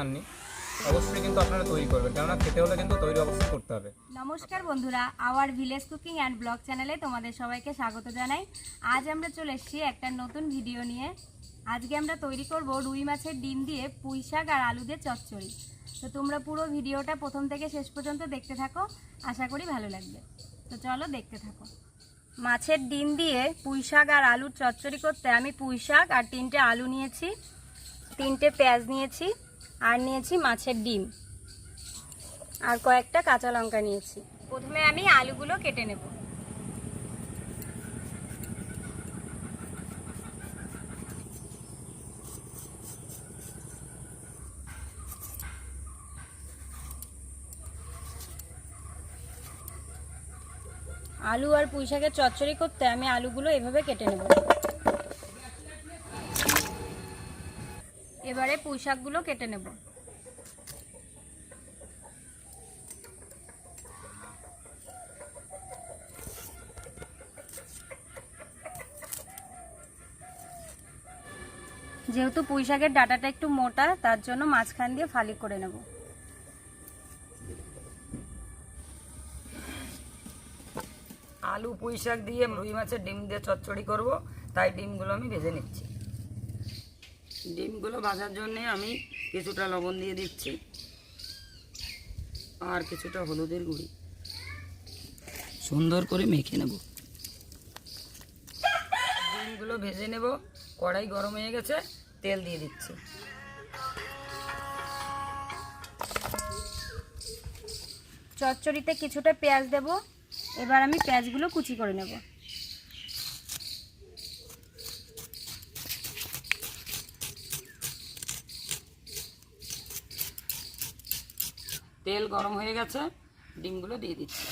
খাননি, অবশ্যই কিন্তু আপনারা তৈরি করবেন। কেননা খেতে হলে কিন্তু তৈরি অবশ্যই করতে হবে। নমস্কার বন্ধুরা, our village cooking and blog চ্যানেলে তোমাদের সবাইকে স্বাগত জানাই। আজ আমরা চলে এসেছি একটা নতুন ভিডিও নিয়ে। আজকে আমরা তৈরি করব রুই মাছের ডিম দিয়ে পুঁই শাক আর আলু দিয়ে চচ্চড়ি। তো তোমরা পুরো ভিডিওটা প্রথম থেকে শেষ পর্যন্ত দেখতে থাকো, আশা করি ভালো লাগবে। তো চলো দেখতে থাকো। মাছের ডিম দিয়ে পুঁই শাক আর আলুর চচ্চড়ি করতে আমি পুঁই শাক আর তিনটে আলু নিয়েছি, তিনটে পেঁয়াজ নিয়েছি। আর নিয়েছি মাছের ডিম। আর কয়েকটা কাঁচা লঙ্কা নিয়েছি। প্রথমে আমি আলুগুলো কেটে নেব। আলু আর পুঁই শাকের চচ্চড়ি করতে আমি আলুগুলো এভাবে কেটে নেব। এবারে পুঁই শাকগুলো কেটে নেব। যেহেতু পুঁই শাকের ডাটাটা একটু মোটা, তার জন্য মাঝখান দিয়ে ফালি করে নেব। আলু পুঁই শাক দিয়ে রুই মাছের ডিম দিয়ে চচ্চড়ি করব, তাই ডিমগুলো আমি ভেজে নিচ্ছি। ডিমগুলো ভাজার জন্যে আমি কিছুটা লবণ দিয়ে দিচ্ছি। আর কিছুটা হলুদের গুঁড়ি। সুন্দর করে মেখে নেব। ডিমগুলো ভেজে নেব। কড়াই গরম হয়ে গেছে, তেল দিয়ে দিচ্ছি। চচ্চড়িতে কিছুটা পেঁয়াজ দেব। এবার আমি পেঁয়াজগুলো কুচি করে নেব। তেল গরম হয়ে গেছে, ডিমগুলো দিয়ে দিচ্ছি।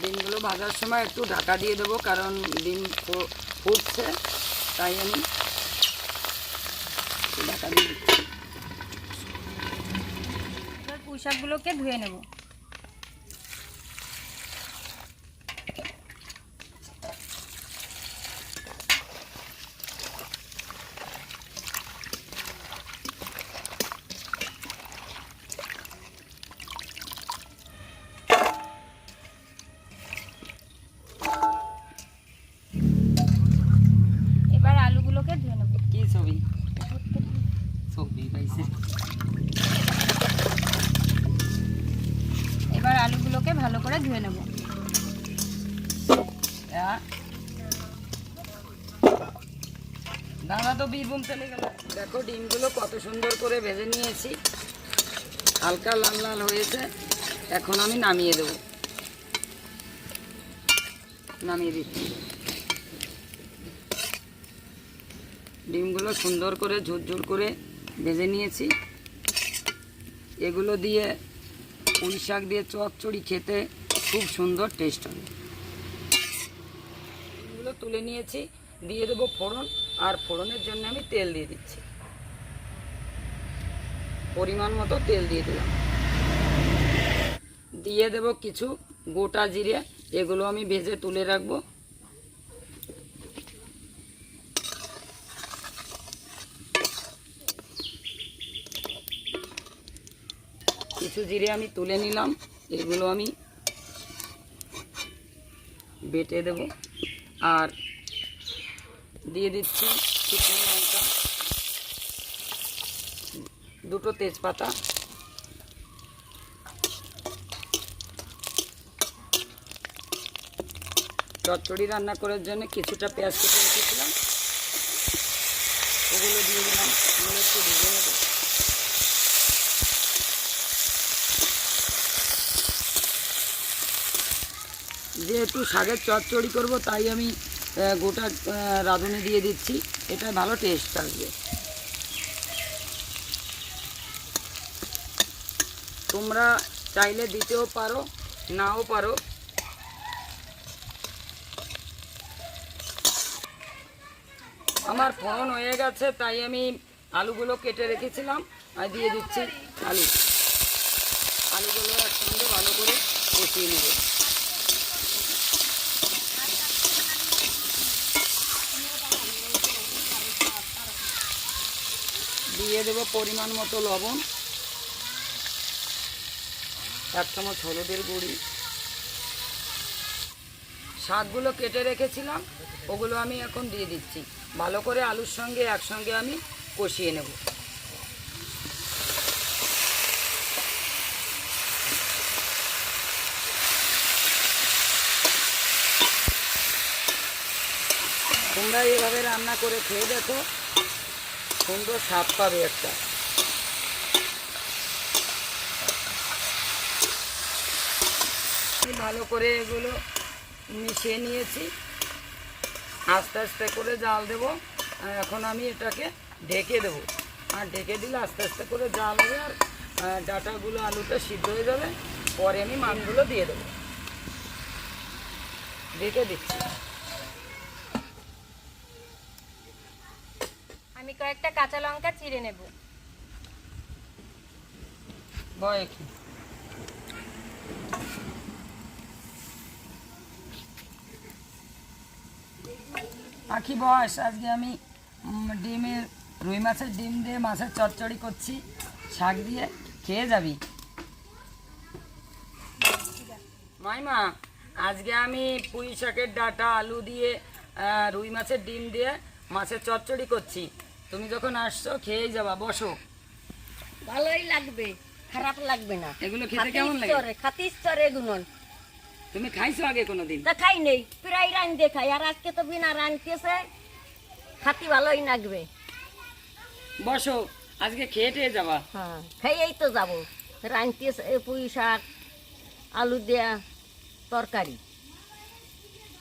ডিমগুলো ভাজার সময় একটু ঢাকা দিয়ে দেবো, কারণ ডিম ফুটছে, তাই আমি ঢাকা দিয়ে দিচ্ছি। পুঁই শাকগুলোকে ধুয়ে নেব। ছবি? ছবি, পাইছে। এবার আলুগুলোকে ভালো করে ধুয়ে নেব। দাদা তো বীরভূম চলে গেল। দেখো, ডিমগুলো কত সুন্দর করে ভেজে নিয়েছি। হালকা লাল লাল হয়েছে। এখন আমি নামিয়ে দেব। নামিয়ে দিচ্ছি। ডিমগুলো সুন্দর করে ঝুরঝুর করে ভেজে নিয়েছি। এগুলো দিয়ে পুঁই শাক দিয়ে চচ্চড়ি খেতে খুব সুন্দর টেস্ট হবে ডিমগুলো তুলে নিয়েছি, দিয়ে দেবো ফোড়ন, আর ফোড়নের জন্য আমি তেল দিয়ে দিচ্ছি। পরিমাণ মতো তেল দিয়ে দিলাম। দিয়ে দেব কিছু গোটা জিরে, এগুলো আমি ভেজে তুলে রাখব। কিছু জিরে আমি তুলে নিলাম। এগুলো আমি বেটে দেব। আর দিয়ে দিচ্ছি শুকনো লঙ্কা, দুটো তেজপাতা। চচ্চড়ি রান্না করার জন্য কিছুটা পেঁয়াজ কেটে রেখেছিলাম। ওগুলো দিয়ে দিলাম। এগুলো একটু ভেজে নেব যেহেতু শাকের চচ্চড়ি করব, তাই আমি গোটা রাঁধুনি দিয়ে দিচ্ছি। এটা ভালো টেস্ট আসবে। তোমরা চাইলে দিতেও পারো, নাও পারো। আমার ফোড়ন হয়ে গেছে, তাই আমি আলুগুলো কেটে রেখেছিলাম, আর দিয়ে দিচ্ছি আলু। আলুগুলো একসঙ্গে ভালো করে কষিয়ে নেব। দিয়ে দেবো পরিমাণ মতো লবণ। এক চামচ হলুদের গুঁড়ি। শাকগুলো কেটে রেখেছিলাম, ওগুলো আমি এখন দিয়ে দিচ্ছি। ভালো করে আলুর সঙ্গে একসঙ্গে আমি কষিয়ে নেব। তোমরা এভাবে রান্না করে খেয়ে দেখো। সুন্দর স্বাদ পাবে একটা। ভালো করে এগুলো মিশিয়ে নিয়েছি। আস্তে আস্তে করে জাল দেব। এখন আমি এটাকে ঢেকে দেবো। আর ঢেকে দিলে আস্তে আস্তে করে জাল হবে আর ডাটাগুলো আলুটা সিদ্ধ হয়ে যাবে। পরে আমি মাছগুলো দিয়ে দেবো। ঢেকে দিচ্ছি আমি কয়েকটা কাঁচা লঙ্কা চিড়ে নেব। আখি বয়স, আজকে আমি ডিমের রুই মাছের ডিম দিয়ে মাছের চচ্চড়ি করছি, শাক দিয়ে, খেয়ে যাবি। মাইমা, আজকে আমি পুঁই শাকের ডাটা, আলু দিয়ে রুই মাছের ডিম দিয়ে মাছের চচ্চড়ি করছি। তুমি যখন আসছো খেয়েই যাবা বসো। ভালোই লাগবে খারাপ লাগবে না। এগুলো খেতে কেমন লাগে? খাতিস চরে এগুলো তুমি খাইছো আগে কোনোদিন? তা খাই নেই প্রায় দিয়ে খাই আর আজকে তো বিনা রানতেছে খাতি ভালোই লাগবে। বসো আজকে খেয়ে টেয়ে যাবা। হ্যাঁ খাইয়েই তো যাব। রানতেছে পুঁই শাক আলু দেয়া তরকারি।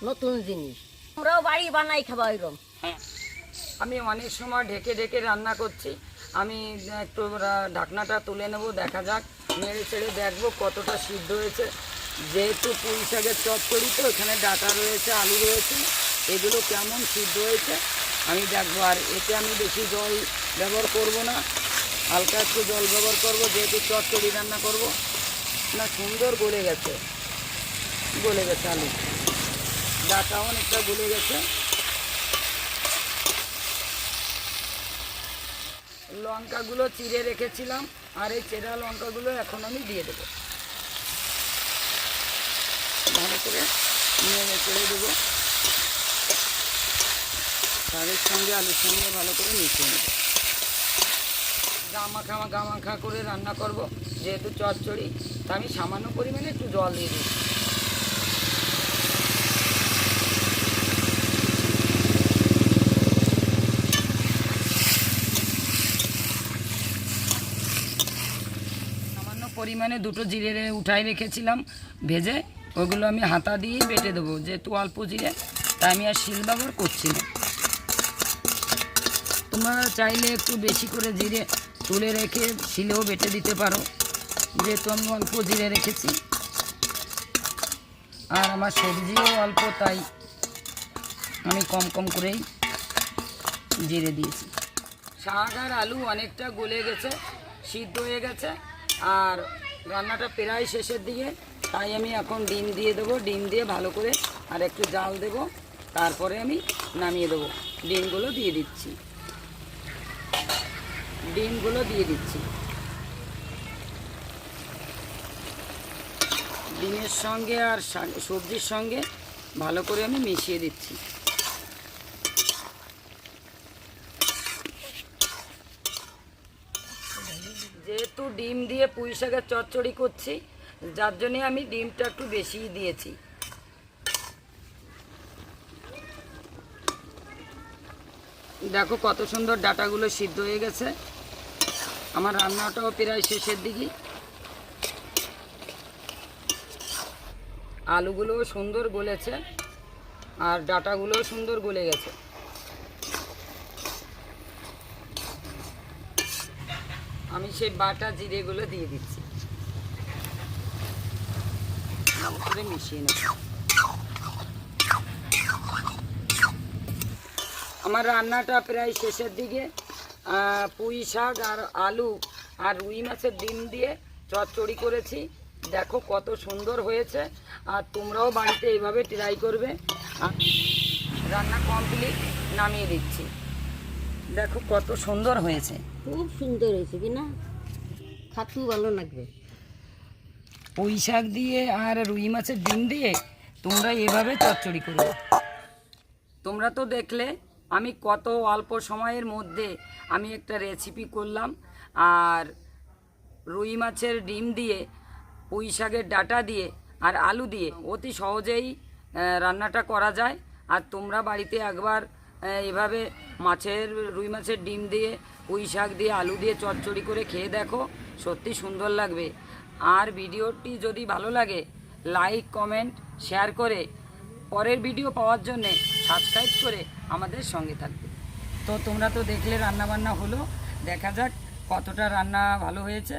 নতুন জিনিস। আমরাও বাড়ি বানাই খাবা ওইরকম। হ্যাঁ। আমি অনেক সময় ঢেকে ঢেকে রান্না করছি। আমি একটু ঢাকনাটা তুলে নেব, দেখা যাক। নেড়ে ছেড়ে দেখব কতটা সিদ্ধ হয়েছে। যেহেতু পুঁই শাকের চচ্চড়ি তো, এখানে ডাটা রয়েছে, আলু রয়েছে। এগুলো কেমন সিদ্ধ হয়েছে আমি দেখব। আর এতে আমি বেশি জল ব্যবহার করব না। হালকা একটু জল ব্যবহার করব, যেহেতু চচ্চড়ি রান্না করব। না, সুন্দর গলে গেছে। গলে গেছে আলু। ডাটা অনেকটা গলে গেছে। লঙ্কাগুলো চিড়ে রেখেছিলাম, আর এই চেরা লঙ্কাগুলো এখন আমি দিয়ে দেবো। ভালো করে নেড়ে চেড়ে দেবো। শাকের সঙ্গে আলুর সঙ্গে ভালো করে মিশিয়ে নেব। গামাখা গামাখা করে রান্না করব, যেহেতু চচ্চড়ি, তা আমি সামান্য পরিমাণে একটু জল দিয়ে দিই সামান্য পরিমাণে দুটো জিরে উঠাই রেখেছিলাম, ভেজে ওগুলো আমি হাতা দিয়েই বেটে দেবো। যেহেতু অল্প জিরে, তাই আমি আর শিল ব্যবহার করছি না। তোমরা চাইলে একটু বেশি করে জিরে তুলে রেখে শিলেও বেটে দিতে পারো। যেহেতু আমি অল্প জিরে রেখেছি। আর আমার সবজিও অল্প, তাই আমি কম কম করেই জিরে দিয়েছি। শাক আর আলু অনেকটা গলে গেছে, সিদ্ধ হয়ে গেছে। আর রান্নাটা প্রায় শেষের দিকে, তাই আমি এখন ডিম দিয়ে দেবো। ডিম দিয়ে ভালো করে আর একটু জাল দেবো। তারপরে আমি নামিয়ে দেবো। ডিমগুলো দিয়ে দিচ্ছি। ডিমগুলো দিয়ে দিচ্ছি। ডিমের সঙ্গে আর সবজির সঙ্গে ভালো করে আমি মিশিয়ে দিচ্ছি। যেহেতু ডিম দিয়ে পুঁই শাকের চচ্চড়ি করছি, যার জন্যে আমি ডিমটা একটু বেশিই দিয়েছি। দেখো কত সুন্দর ডাটাগুলো সিদ্ধ হয়ে গেছে। আমার রান্নাটাও প্রায় শেষের দিকে। আলুগুলোও সুন্দর গলেছে, আর ডাটাগুলোও সুন্দর গলে গেছে। আমি সেই বাটা, জিরেগুলো দিয়ে দিচ্ছি। ভালো করে মিশিয়ে নেব। আমার রান্নাটা প্রায় শেষের দিকে পুঁই শাক আর আলু আর রুই মাছের ডিম দিয়ে চচ্চড়ি করেছি। দেখো কত সুন্দর হয়েছে। আর তোমরাও বাড়িতে এইভাবে ট্রাই করবে। রান্না কমপ্লিট নামিয়ে দিচ্ছি। দেখো কত সুন্দর হয়েছে। খুব সুন্দর হয়েছে কি না? খাতু ভালো লাগবে। পুঁই শাক দিয়ে আর রুই মাছের ডিম দিয়ে তোমরা এভাবে চচ্চড়ি করবে। তোমরা তো দেখলে আমি কত অল্প সময়ের মধ্যে আমি একটা রেসিপি করলাম আর রুই মাছের ডিম দিয়ে পুঁই শাকের ডাটা দিয়ে আর আলু দিয়ে অতি সহজেই রান্নাটা করা যায়। আর তোমরা বাড়িতে একবার এভাবে মাছের রুই মাছের ডিম দিয়ে পুঁই শাক দিয়ে আলু দিয়ে চচ্চড়ি করে খেয়ে দেখো সত্যি সুন্দর লাগবে। আর ভিডিওটি যদি ভালো লাগে লাইক কমেন্ট শেয়ার করে পরের ভিডিও পাওয়ার জন্যে সাবস্ক্রাইব করে আমাদের সঙ্গে থাকবে। তো তোমরা তো দেখলে রান্না বান্না হলো দেখা যাক কতটা রান্না ভালো হয়েছে।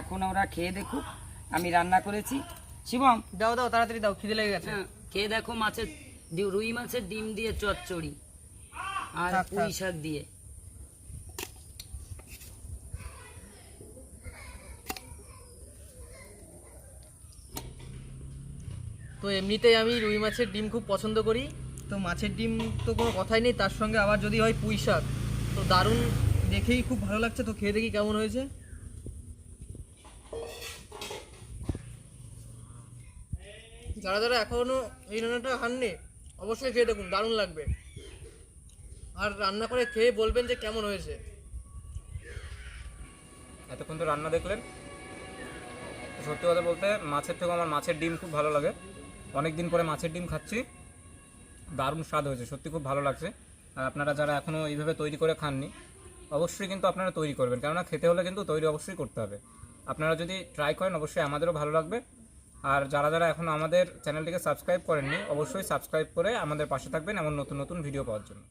এখন ওরা খেয়ে দেখুক আমি রান্না করেছি। শিবম দাও দাও তাড়াতাড়ি দাও খিদে লেগে গেছে। হ্যাঁ, খেয়ে দেখো মাছের রুই মাছের ডিম দিয়ে চচ্চড়ি। আর পুঁই শাক দিয়ে। তো এমনিতেই আমি রুই মাছের ডিম খুব পছন্দ করি। তো মাছের ডিম তো কোনো কথাই নেই তার সঙ্গে আবার যদি হয় পুঁই শাক। তো দারুণ দেখেই খুব ভালো লাগছে। তো খেয়ে দেখি কেমন হয়েছে। যারা যারা এখনও এই রান্নাটা খাননি অবশ্যই খেয়ে দেখুন দারুণ লাগবে। আর রান্না করে খেয়ে বলবেন যে কেমন হয়েছে। এতক্ষণ তো রান্না দেখলেন। সত্যি কথা বলতে মাছের থেকে আমার মাছের ডিম খুব ভালো লাগে। অনেক দিন পরে মাছের ডিম খাচ্ছি। দারুণ স্বাদ হয়েছে, সত্যি খুব ভালো লাগছে। আর আপনারা যারা এখনও এইভাবে তৈরি করে খাননি, অবশ্যই কিন্তু আপনারা তৈরি করবেন। কেননা খেতে হলে কিন্তু তৈরি অবশ্যই করতে হবে। আপনারা যদি ট্রাই করেন, অবশ্যই আমাদেরও ভালো লাগবে। আর যারা যারা এখনও আমাদের চ্যানেলটিকে সাবস্ক্রাইব করেননি, অবশ্যই সাবস্ক্রাইব করে আমাদের পাশে থাকবেন এমন নতুন নতুন ভিডিও পাওয়ার জন্য।